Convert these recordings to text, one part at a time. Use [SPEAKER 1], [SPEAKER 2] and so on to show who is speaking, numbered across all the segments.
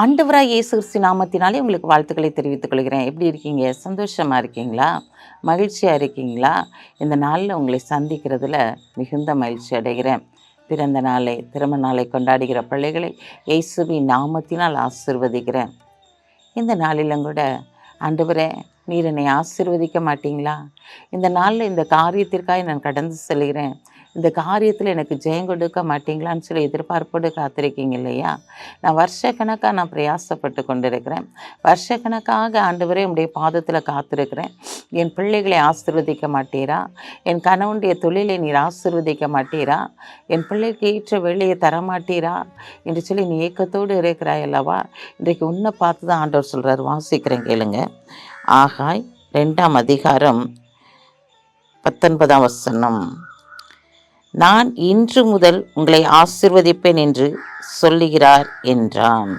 [SPEAKER 1] ஆண்டவராக இயேசு கிறிஸ்து நாமத்தினாலே உங்களுக்கு வாழ்த்துக்களை தெரிவித்துக் கொள்கிறேன். எப்படி இருக்கீங்க? சந்தோஷமாக இருக்கீங்களா? மகிழ்ச்சியாக இருக்கீங்களா? இந்த நாளில் உங்களை சந்திக்கிறதுல மிகுந்த மகிழ்ச்சி அடைகிறேன். பிறந்த நாளை திருமண நாளை கொண்டாடுகிற பிள்ளைகளை இயேசுவின் நாமத்தினால் ஆசிர்வதிக்கிறேன். இந்த நாளிலும் கூட ஆண்டவரே நீர் என்னை ஆசிர்வதிக்க மாட்டீங்களா? இந்த நாளில் இந்த காரியத்திற்காக நான் கடந்து செல்கிறேன். இந்த காரியத்தில் எனக்கு ஜெயம் கொடுக்க மாட்டீங்களான்னு சொல்லி எதிர்பார்ப்போடு காத்திருக்கீங்க இல்லையா? நான் வருஷக்கணக்காக நான் பிரயாசப்பட்டு கொண்டிருக்கிறேன். வருஷக்கணக்காக ஆண்டவரே உடைய பாதத்தில் காத்திருக்கிறேன். என் பிள்ளைகளை ஆசிர்வதிக்க மாட்டீரா? என் கணவனுடைய தொழிலை நீர் ஆசிர்வதிக்க மாட்டீரா? என் பிள்ளைக்கு ஏற்ற வேலையை தர மாட்டீரா? என்று சொல்லி நீ ஏக்கத்தோடு இருக்கிறாய் அல்லவா? இன்றைக்கு உன்னை பார்த்து தான் ஆண்டவர் சொல்கிறார் வாசிக்கிறேன் கேளுங்க. ஆகாய் ரெண்டாம் அதிகாரம் பத்தொன்பதாம் வசனம். நான் இன்று முதல் உங்களை ஆசிர்வதிப்பேன் என்று சொல்லுகிறார் என்றான்.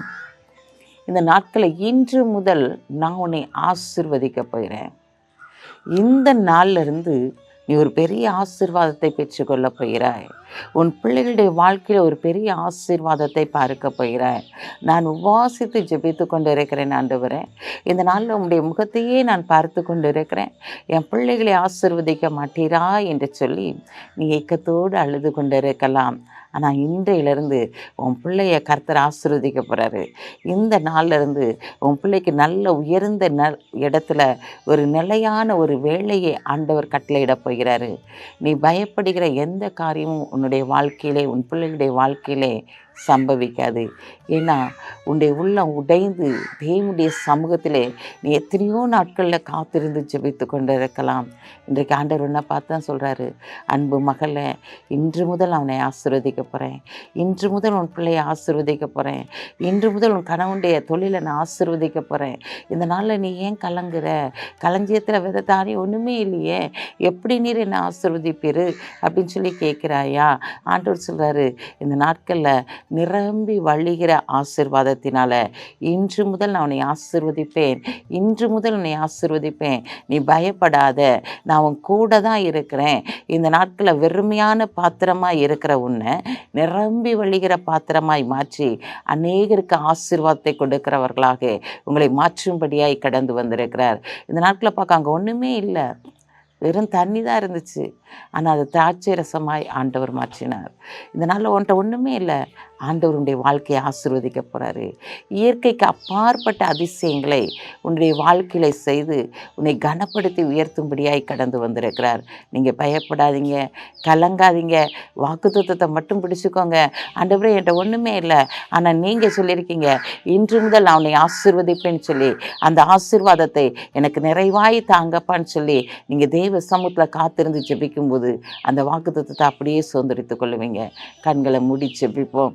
[SPEAKER 1] இந்த நாட்களை இன்று முதல் நான் உன்னை ஆசிர்வதிக்க போகிறேன். இந்த நாள்ல இருந்து நீ ஒரு பெரிய ஆசீர்வாதத்தை பெற்றுக்கொள்ள போகிறாய். உன் பிள்ளைகளுடைய வாழ்க்கையில் ஒரு பெரிய ஆசீர்வாதத்தை பார்க்க போகிறாய். நான் உபாசித்து ஜெபித்து கொண்டு இருக்கிறேன் ஆண்டவரேன் இந்த நாளில் உன்னுடைய முகத்தையே நான் பார்த்து கொண்டு இருக்கிறேன் என் பிள்ளைகளை ஆசீர்வதிக்க மாட்டீரா என்று சொல்லி நீ ஏக்கத்தோடு அழுது கொண்டு இருக்கலாம் ஆனால் இன்றையிலிருந்து உன் பிள்ளைய கர்த்தர் ஆசிர்வதிக்க போகிறாரு இந்த நாள்ல இருந்து உன் பிள்ளைக்கு நல்ல உயர்ந்த ந இடத்துல ஒரு நிலையான ஒரு வேலையை ஆண்டவர் கட்டளையிடப் போகிறாரு. நீ பயப்படுகிற எந்த காரியமும் உன்னுடைய வாழ்க்கையிலே உன் பிள்ளைகளுடைய வாழ்க்கையிலே சம்பவிக்காது. ஏன்னா உன்னுடைய உள்ளம் உடைந்து தேவனுடைய சமூகத்தில் நீ எத்தனையோ நாட்களில் காத்திருந்து ஜெபித்து கொண்டு இருக்கலாம் இன்றைக்கு ஆண்டவர் என்ன பார்த்து தான் சொல்கிறாரு அன்பு மகளை இன்று முதல் அவனை ஆசீர்வதிக்க போகிறேன் இன்று முதல் உன் பிள்ளையை ஆசீர்வதிக்க போகிறேன் இன்று முதல் உன் கணவனுடைய தொழிலை நான் ஆசீர்வதிக்க போகிறேன் இந்த நாளில் நீ ஏன் கலங்குற? களஞ்சியத்தில் விதை தானே ஒன்றுமே இல்லையே. எப்படி நீர் என்னை ஆசீர்வதிப்பீர்? அப்படின்னு சொல்லி கேட்குறாயா? ஆண்டவர் சொல்கிறாரு இந்த நாட்களில் நிரம்பி வழிகிற ஆசிர்வாதத்தினால இன்று முதல் நான் உன்னை ஆசிர்வதிப்பேன். இன்று முதல் உன்னை ஆசிர்வதிப்பேன். நீ பயப்படாத. நான் உன் கூட தான் இருக்கிறேன். இந்த நாட்களில் வெறுமையான பாத்திரமாக இருக்கிற உன்னை நிரம்பி வழிகிற பாத்திரமாய் மாற்றி அநேகருக்கு ஆசிர்வாதத்தை கொடுக்கிறவர்களாக உங்களை மாற்றும்படியாய் கடந்து வந்திருக்கிறார். இந்த நாட்களில் பார்க்க அங்கே ஒன்றுமே இல்லை. வெறும் தண்ணி தான் இருந்துச்சு. ஆனால் அது திராட்சை ரசமாய் ஆண்டவர் மாற்றினார். இந்த நாளில் ஒன்றுமே இல்லை. ஆண்டவருடைய வாழ்க்கையை ஆசீர்வதிக்க போகிறாரு இயற்கைக்கு அப்பாற்பட்ட அதிசயங்களை உன்னுடைய வாழ்க்கையில செய்து உன்னை கனப்படுத்தி உயர்த்தும்படியாய் கடந்து வந்திருக்கிறார். நீங்கள் பயப்படாதீங்க கலங்காதீங்க. வாக்குத்தத்தை மட்டும் பிடிச்சிக்கோங்க. ஆண்டவரே என்கிட்ட ஒன்றுமே இல்லை. ஆனால் நீங்கள் சொல்லியிருக்கீங்க இன்று முதல் நான் உன்னை ஆசீர்வதிப்பேன்னு சொல்லி அந்த ஆசீர்வாதத்தை எனக்கு நிறைவாய் தாங்கப்பான்னு சொல்லி நீங்கள் தெய்வ சமூகத்தில் காத்திருந்து ஜெபிக்கும்போது அந்த வாக்குத்தத்தை அப்படியே சுதந்திரித்து கொள்ளுவீங்க. கண்களை மூடி ஜெபிப்போம்.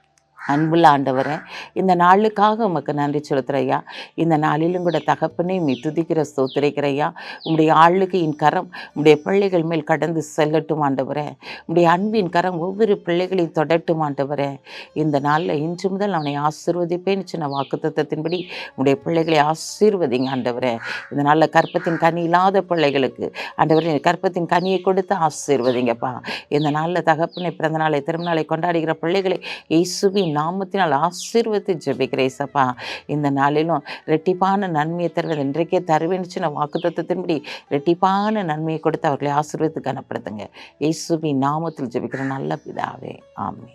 [SPEAKER 1] அன்புள்ள ஆண்டவரே இந்த நாளுக்காக உமக்கு நன்றி செலுத்துறையா இந்த நாளிலும் கூட தகப்பனே மீ துதிக்கிற உங்களுடைய ஆளுக்கு என் கரம் உங்களுடைய பிள்ளைகள் மேல் கடந்து செல்லட்டும் ஆண்டவரே. உங்களுடைய அன்பின் கரம் ஒவ்வொரு பிள்ளைகளையும் தொடட்டும் ஆண்டவரே. இந்த நாளில் இன்று முதல் அவனை ஆசீர்வதிப்பேன். சின்ன வாக்குத்தத்தின்படி உங்களுடைய பிள்ளைகளை ஆசீர்வதிங்க ஆண்டவரே. இந்த நாளில் கற்பத்தின் கனி இல்லாத பிள்ளைகளுக்கு ஆண்டவரே கற்பத்தின் கனியை கொடுத்து ஆசீர்வதிங்கப்பா. இந்த நாளில் தகப்பனை பிறந்த நாளை திருநாளை கொண்டாடுகிற பிள்ளைகளை இயேசுவின் நாமத்தினால் ஜெபிக்கிற ஜெபிக்கிறேசப்பா இந்த நாளிலும் ரெட்டிப்பான நன்மையை தருவது இன்றைக்கே தருவேன்னு சின்ன வாக்குத்தத்தின்படி ரெட்டிப்பான நன்மையை கொடுத்து அவர்களை ஆசீர்வத்து கனப்படுத்துங்க. இயேசுவின் நாமத்தில் ஜெபிக்கிற நல்ல பிதாவே. ஆமே